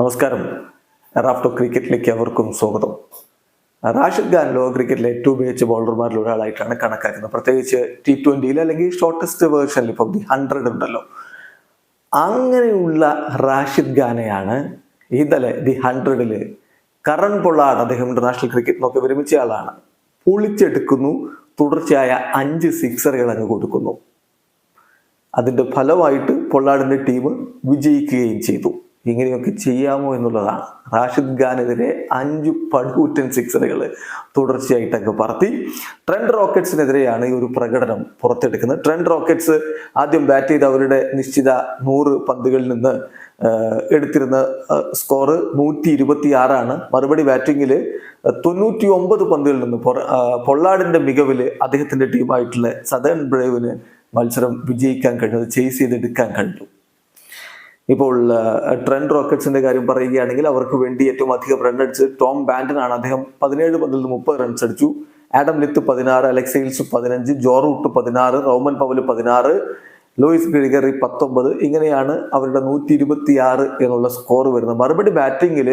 നമസ്കാരം. റാഫ്റ്റോ ക്രിക്കറ്റിലേക്ക് അവർക്കും സ്വാഗതം. റാഷിദ് ഖാൻ ലോക ക്രിക്കറ്റിലെ ഏറ്റവും മികച്ച ബൗളർമാരിൽ ഒരാളായിട്ടാണ് കണക്കാക്കുന്നത്. പ്രത്യേകിച്ച് ടി ട്വന്റിയിൽ അല്ലെങ്കിൽ ഷോർട്ടസ്റ്റ് വേർഷനിൽ ഇപ്പം ദി ഹൺഡ്രഡ് ഉണ്ടല്ലോ. അങ്ങനെയുള്ള റാഷിദ് ഖാനെയാണ് ഇന്നലെ ദി ഹൺഡ്രഡിൽ കറൺ പൊള്ളാട് അദ്ദേഹം ഇന്റർനാഷണൽ ക്രിക്കറ്റ് നോക്കി വിരമിച്ച ആളാണ്. പൊളിച്ചെടുക്കുന്നു. തുടർച്ചയായ അഞ്ച് സിക്സറുകൾ അങ്ങ് കൊടുക്കുന്നു. അതിന്റെ ഫലമായിട്ട് പൊള്ളാടിന്റെ ടീം വിജയിക്കുകയും ചെയ്തു. ഇങ്ങനെയൊക്കെ ചെയ്യാമോ എന്നുള്ളതാണ് റാഷിദ് ഖാനെതിരെ അഞ്ച് പടുകൂറ്റൻ സിക്സറുകൾ തുടർച്ചയായിട്ടൊക്കെ പറത്തി. ട്രെൻഡ് റോക്കറ്റ്സിനെതിരെയാണ് ഈ ഒരു പ്രകടനം പുറത്തെടുക്കുന്നത്. ട്രെൻഡ് റോക്കറ്റ്സ് ആദ്യം ബാറ്റ് ചെയ്ത് അവരുടെ നിശ്ചിത നൂറ് പന്തുകളിൽ നിന്ന് എടുത്തിരുന്ന സ്കോർ നൂറ്റി ഇരുപത്തി ആറാണ് മറുപടി ബാറ്റിങ്ങിൽ തൊണ്ണൂറ്റി ഒമ്പത് പന്തുകളിൽ നിന്ന് പൊള്ളാടിന്റെ മികവിൽ അദ്ദേഹത്തിന്റെ ടീമായിട്ടുള്ള സദേൺ ബ്രേവിന് മത്സരം വിജയിക്കാൻ കഴിഞ്ഞു ചേസ് ചെയ്തെടുക്കാൻ കഴിഞ്ഞു. ഇപ്പോൾ ട്രെൻഡ് റോക്കറ്റ്സിന്റെ കാര്യം പറയുകയാണെങ്കിൽ അവർക്ക് വേണ്ടി ഏറ്റവും അധികം റൺ അടിച്ച് ടോം ആണ് അദ്ദേഹം പതിനേഴ് പന്തിൽ മുപ്പത് റൺസ് അടിച്ചു. ആഡം ലിത്ത് പതിനാറ് അലക്സൈൽസ് പതിനഞ്ച് ജോറൂട്ട് പതിനാറ് റോമൻ പവൽ പതിനാറ് ലോയിസ് ഗ്രിഗറി പത്തൊമ്പത്. ഇങ്ങനെയാണ് അവരുടെ നൂറ്റി ഇരുപത്തി ആറ് എന്നുള്ള സ്കോർ വരുന്നത്. മറുപടി ബാറ്റിങ്ങിൽ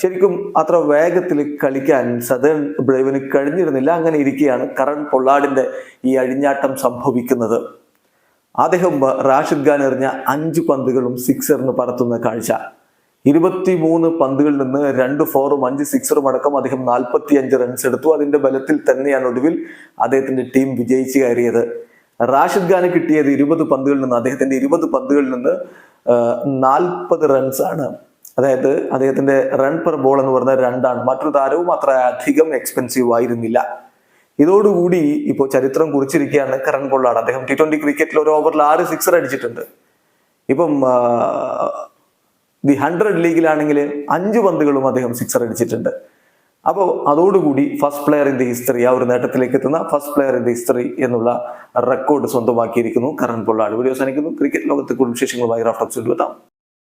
ശരിക്കും അത്ര വേഗത്തിൽ കളിക്കാൻ സദേൺ ബ്രേവിന് കഴിഞ്ഞിരുന്നില്ല. അങ്ങനെ ഇരിക്കുകയാണ് കരൺ പൊള്ളാടിന്റെ ഈ അഴിഞ്ഞാട്ടം സംഭവിക്കുന്നത്. അദ്ദേഹം റാഷിദ് ഖാൻ എറിഞ്ഞ അഞ്ച് പന്തുകളും സിക്സറിന് പറത്തുന്ന കാഴ്ച. ഇരുപത്തി മൂന്ന് പന്തുകളിൽ നിന്ന് രണ്ട് ഫോറും അഞ്ച് സിക്സറും അടക്കം അദ്ദേഹം നാൽപ്പത്തി അഞ്ച് റൺസ് എടുത്തു. അതിന്റെ ബലത്തിൽ തന്നെയാണ് ഒടുവിൽ അദ്ദേഹത്തിന്റെ ടീം വിജയിച്ചു കയറിയത്. റാഷിദ് ഖാന് കിട്ടിയത് ഇരുപത് പന്തുകളിൽ നിന്ന് അദ്ദേഹത്തിന്റെ ഇരുപത് പന്തുകളിൽ നിന്ന് നാൽപ്പത് റൺസ് ആണ്. അതായത് അദ്ദേഹത്തിന്റെ റൺ പെർ ബോൾ എന്ന് പറഞ്ഞാൽ രണ്ടാണ്. മറ്റൊരു താരവും അത്ര അധികം എക്സ്പെൻസീവ് ആയിരുന്നില്ല. ഇതോടുകൂടി ഇപ്പോൾ ചരിത്രം കുറിച്ചിരിക്കുകയാണ് കരൺ പൊള്ളാട്. അദ്ദേഹം ടി ട്വന്റി ക്രിക്കറ്റിൽ ഒരു ഓവറിൽ ആറ് സിക്സർ അടിച്ചിട്ടുണ്ട്. ഇപ്പം ദി ഹൺഡ്രഡ് ലീഗിലാണെങ്കിൽ അഞ്ച് പന്തുകളും അദ്ദേഹം സിക്സർ അടിച്ചിട്ടുണ്ട്. അപ്പോൾ അതോടുകൂടി first player in the history ആ ഒരു നേട്ടത്തിലേക്ക് എത്തുന്ന first player in the history എന്നുള്ള റെക്കോർഡ് സ്വന്തമാക്കിയിരിക്കുന്നു കരൺ പൊള്ളാട്. വീഡിയോ സാധിക്കുന്നു ക്രിക്കറ്റ് ലോകത്തെ കൂടുതൽ വിശേഷങ്ങളുമായി റാഫ്റ്റോക്സിൽ എത്താം.